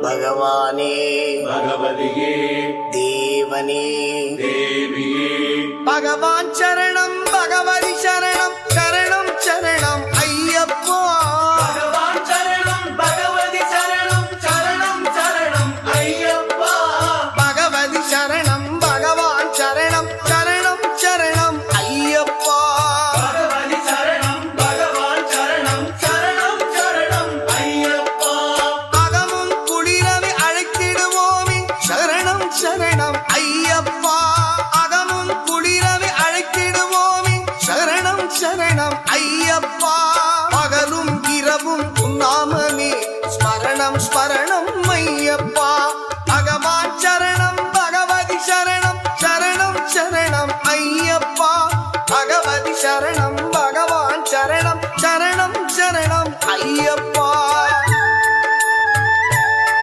பகவானே பகவதியே தேவனே தேவியே பகவான் சரணம் சரணம் ஐயப்பா பகலும் இரவும் உன்னாமமே ஸ்மரணம் ஸ்மரணம் ஐயப்பா. பகவான் சரணம் பகவதி சரணம் சரணம் சரணம் ஐயப்பா. பகவதி சரணம் பகவான் சரணம் சரணம் சரணம் ஐயப்பா.